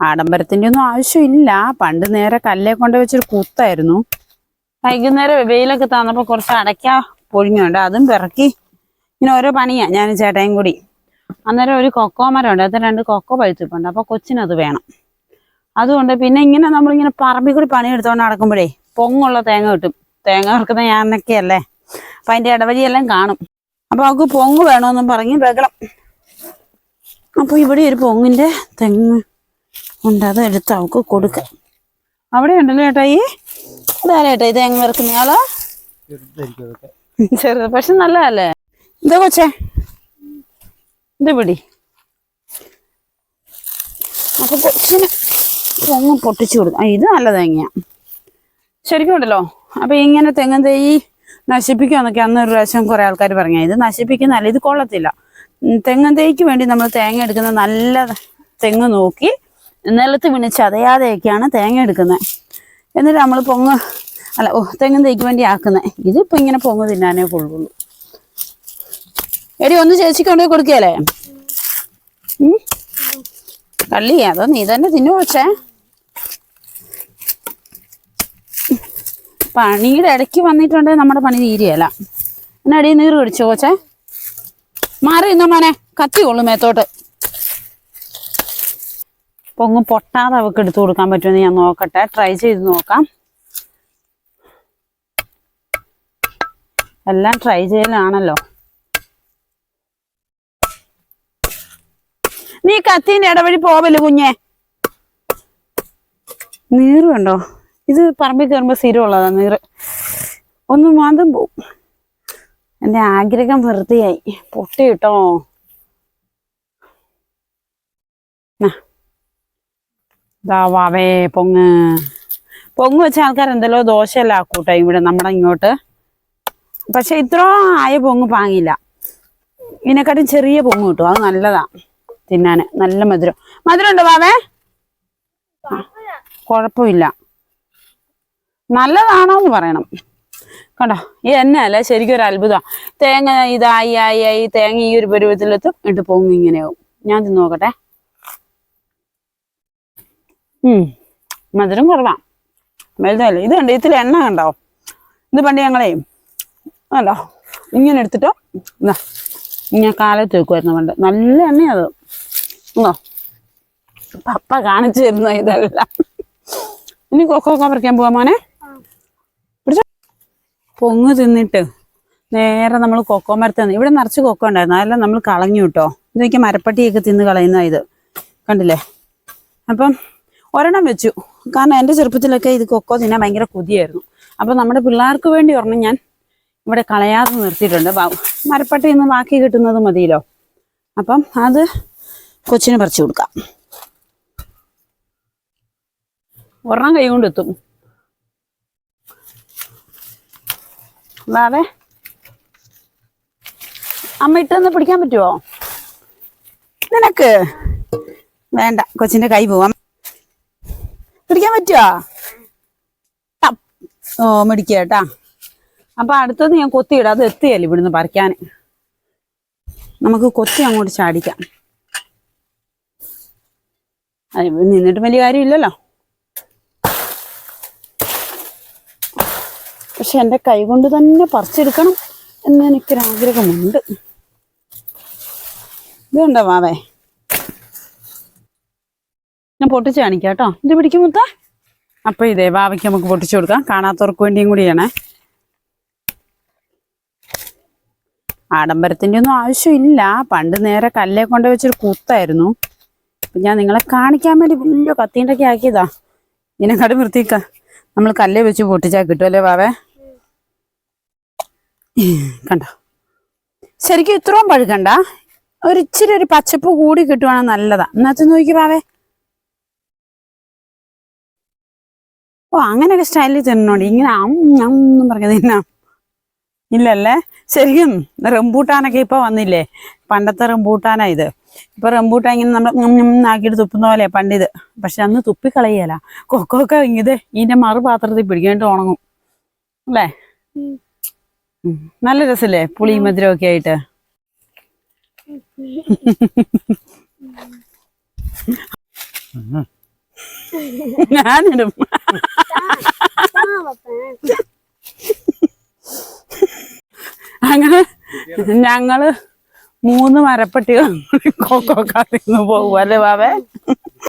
ആഡംബരത്തിന്റെ ഒന്നും ആവശ്യമില്ല. പണ്ട് നേരെ കല്ലേ കൊണ്ട് വെച്ചൊരു കൂത്തായിരുന്നു. വൈകുന്നേരം വെയിലൊക്കെ തന്നപ്പോൾ കുറച്ച് അടയ്ക്ക പൊഴിഞ്ഞുണ്ട്. അതും പിറക്കി ഇങ്ങനെ ഓരോ പണിയാ ഞാൻ ചേട്ടയും കൂടി. അന്നേരം ഒരു കൊക്കോ ഉണ്ട് അത് രണ്ട് കൊക്കോ പഴുത്തിപ്പുണ്ട് അപ്പൊ കൊച്ചിനത് വേണം. അതുകൊണ്ട് പിന്നെ ഇങ്ങനെ നമ്മളിങ്ങനെ പറമ്പിൽ കൂടി പണിയെടുത്തുകൊണ്ട് നടക്കുമ്പോഴേ പൊങ്ങുള്ള തേങ്ങ കിട്ടും. തേങ്ങ വറുക്കുന്ന ഞാനൊക്കെയല്ലേ. അപ്പൊ അതിന്റെ ഇടവഴിയെല്ലാം കാണും. അപ്പോൾ അവൾക്ക് പൊങ്ങ് വേണമെന്നും പറഞ്ഞ് ബഹളം. അപ്പോൾ ഇവിടെ ഒരു പൊങ്ങിന്റെ തെങ്ങ് ഉണ്ട്. അത് എടുത്ത് അവൾക്ക് കൊടുക്കാം. അവിടെ ഉണ്ടല്ലോ ചേട്ടാ ഈ ഇതാരാ ചേട്ടാ ഇത് എങ്ങനെ ഇറക്കുന്നയാളോ ചെറുത് പക്ഷെ നല്ലതല്ലേ? ഇതാ കൊച്ചേ. ഇത് പിടി. അപ്പൊ കൊച്ചിന് തെങ്ങ് പൊട്ടിച്ചു കൊടുക്കും. ഇത് നല്ല തേങ്ങയാ. ശരിക്കും ഉണ്ടല്ലോ? അപ്പൊ ഇങ്ങനെ തെങ്ങും തൈ നശിപ്പിക്കുമെന്നൊക്കെ അന്ന് ഒരു പ്രാവശ്യം കുറെ ആൾക്കാർ പറഞ്ഞു. ഇത് നശിപ്പിക്കുന്നല്ല ഇത് കൊള്ളത്തില്ല. തെങ്ങും തൈക്ക് വേണ്ടി നമ്മൾ തേങ്ങ എടുക്കുന്ന നല്ല തെങ്ങ് നോക്കി നിലത്ത് വീണ് ചതയാതെയൊക്കെയാണ് തേങ്ങ എടുക്കുന്നത്. എന്നിട്ട് നമ്മൾ പൊങ്ങ് അല്ല ഓ തെങ്ങും തേക്ക് വേണ്ടി ആക്കുന്നത് ഇതിപ്പോ ഇങ്ങനെ പൊങ്ങ് തിന്നാനേ കൊള്ളുള്ളൂ. എടി ഒന്ന് ചേച്ചിക്ക് കൊണ്ടുപോയി കൊടുക്കുകയല്ലേ? കള്ളി അതോ നീ തന്നെ തിന്നു പക്ഷേ പണിയുടെ ഇടയ്ക്ക് വന്നിട്ടുണ്ടെങ്കിൽ നമ്മുടെ പണി തീരുകയല്ല എന്നടി നീറ് പിടിച്ചോ കോച്ചേ മാറി ഇന്നോ മോനെ കത്തി കൊള്ളു മേത്തോട്ട്. പൊങ്ങും പൊട്ടാതെ അവക്ക് എടുത്തു കൊടുക്കാൻ പറ്റുമെന്ന് ഞാൻ നോക്കട്ടെ. ട്രൈ ചെയ്ത് നോക്കാം. എല്ലാം ട്രൈ ചെയ്യലാണല്ലോ. നീ കത്തിന്റെ ഇടവഴി പോവല്ലോ കുഞ്ഞെ? നീറ് കണ്ടോ? ഇത് പറമ്പിൽ കയറുമ്പോ സ്ഥിരമുള്ളതാ നീറ്. ഒന്ന് മാന്തം പോവും. എന്റെ ആഗ്രഹം വെറുതെയായി. പൊട്ടി കിട്ടോ. വാവേ പൊങ്ങ്. പൊങ്ങ് വെച്ച ആൾക്കാർ എന്തല്ലോ ദോശയല്ല ആക്കൂട്ടോ ഇവിടെ നമ്മുടെ ഇങ്ങോട്ട്. പക്ഷെ ഇത്ര ആയ പൊങ്ങ് പാങ്ങില്ല. ഇതിനെക്കാട്ടും ചെറിയ പൊങ്ങ് കിട്ടും. അത് നല്ലതാ തിന്നാന്. നല്ല മധുരം. മധുരം ഉണ്ടോ വാവേ കുഴപ്പമില്ല. നല്ലതാണോ എന്ന് പറയണം. കണ്ടോ? ഈ എന്നെ അല്ലേ? ശരിക്കും ഒരു അത്ഭുതം. തേങ്ങ ഇതായി ആയി ആയി തേങ്ങ ഈ ഒരു പരുവത്തിലെത്തും ഇട്ട് പൊങ്ങി ഇങ്ങനെയാവും. ഞാൻ തിന്ന് നോക്കട്ടെ. മധുരം കുറവാ വലുതല്ലേ ഇത് കണ്ടോ? ഇതിൽ എണ്ണ കണ്ടോ? ഇത് പണ്ട് ഞങ്ങളെ കണ്ടോ? ഇങ്ങനെ എടുത്തിട്ടോ ഇങ്ങനെ കാലത്ത് വെക്കുമായിരുന്നു പണ്ട്. നല്ല എണ്ണയത്. ഉണ്ടോ പപ്പ കാണിച്ചു തരുന്ന ഇതെല്ലാം. ഇനി കൊക്കോ പറിക്കാൻ പോവാ മോനെ? പിടിച്ചോ. പൊങ്ങ് തിന്നിട്ട് നേരെ നമ്മൾ കൊക്കോ മരത്ത് നിന്ന് ഇവിടെ നിറച്ച് കൊക്കോ ഉണ്ടായിരുന്നു. അതെല്ലാം നമ്മൾ കളഞ്ഞു കേട്ടോ. ഇതൊക്കെ മരപ്പട്ടിയൊക്കെ തിന്ന് കളയുന്ന ഇത്. കണ്ടില്ലേ? അപ്പം ഒരെണ്ണം വെച്ചു. കാരണം എന്റെ ചെറുപ്പത്തിലൊക്കെ ഇത് കൊക്കോ തിന്നാൻ ഭയങ്കര കൊതിയായിരുന്നു. അപ്പോൾ നമ്മുടെ പിള്ളേർക്ക് വേണ്ടി ഒരെണ്ണം ഞാൻ ഇവിടെ കളയാതെ നിർത്തിയിട്ടുണ്ട്. മരപ്പട്ടി നിന്ന് ബാക്കി കിട്ടുന്നത് മതിയല്ലോ. അപ്പം അത് കൊച്ചിന് പറിച്ചു കൊടുക്കാം. ഒരെണ്ണം കൈ കൊണ്ട് എത്തും വാവേ. അമ്മ ഇട്ടൊന്ന് പിടിക്കാൻ പറ്റുമോ നിനക്ക്. വേണ്ട കൊച്ചിന്റെ കൈ പോവാം. പറ്റുമോ. ഓ മേടിക്കുക കേട്ടാ അപ്പൊ അടുത്തത് ഞാൻ കൊത്തിയിടാം. അത് എത്തിയല്ലേ ഇവിടുന്ന് പറിക്കാൻ? നമുക്ക് കൊത്തി അങ്ങോട്ട് ചാടിക്കാം. നിന്നിട്ട് വലിയ കാര്യമില്ലല്ലോ. പക്ഷെ എന്റെ കൈ കൊണ്ട് തന്നെ പറിച്ചെടുക്കണം എന്ന് എനിക്കൊരാഗ്രഹമുണ്ട് ഇതുണ്ടോ മാവേ? ഞാൻ പൊട്ടിച്ച് കേട്ടോ ഇത് പിടിക്കും മുത്ത. അപ്പൊ ഇതേ വാവയ്ക്ക് നമുക്ക് പൊട്ടിച്ചു കൊടുക്കാം. കാണാത്തവർക്ക് വേണ്ടിയും കൂടിയാണ് ആഡംബരത്തിന്റെ ഒന്നും ആവശ്യമില്ല. പണ്ട് നേരെ കല്ലേ കൊണ്ട് വെച്ചൊരു കൂത്തായിരുന്നു. അപ്പം ഞാൻ നിങ്ങളെ കാണിക്കാൻ വേണ്ടി വലിയ കത്തീന്റെ ഒക്കെ ആക്കിയതാ ഇതിനെക്കാട് വൃത്തിക്ക നമ്മൾ കല്ലേ വെച്ച് പൊട്ടിച്ചാൽ കിട്ടുമല്ലേ വാവേ? കണ്ട. ശരിക്കും ഇത്രയും പഴുക്കണ്ട. ഒരു ഇച്ചിരി ഒരു പച്ചപ്പ് കൂടി കിട്ടുവാണെങ്കിൽ നല്ലതാ. എന്നാ നോക്കി പാവേ ഓ ഒരു സ്റ്റൈലിൽ തിന്നോണ്ട് ഇങ്ങനെ അം ഞം എന്നും പറഞ്ഞ് തിന്നാം ഇല്ലല്ലേ? ശരിക്കും റംബൂട്ടാനൊക്കെ ഇപ്പൊ വന്നില്ലേ? പണ്ടത്തെ റംബൂട്ടാനാ ഇത്. ഇപ്പൊ റംബൂട്ടാൻ ഇങ്ങനെ നമ്മൾ ആക്കിയിട്ട് തുപ്പുന്ന പോലെ പണ്ടിത് പക്ഷെ അന്ന് തുപ്പിക്കളയല കൊക്കൊക്കെ ഇത് ഇതിന്റെ മറുപാത്രത്തിൽ പിടിക്കാനായിട്ട് ഉണങ്ങും. അല്ലേ. നല്ല രസല്ലേ? പുളി മധുരമൊക്കെ ആയിട്ട്. ഞാനിടും. അങ്ങനെ ഞങ്ങൾ മൂന്ന് മരപ്പെട്ടികൾ കൊക്കോ കാത്തിന്ന് പോകും അല്ലേ ബാബേ?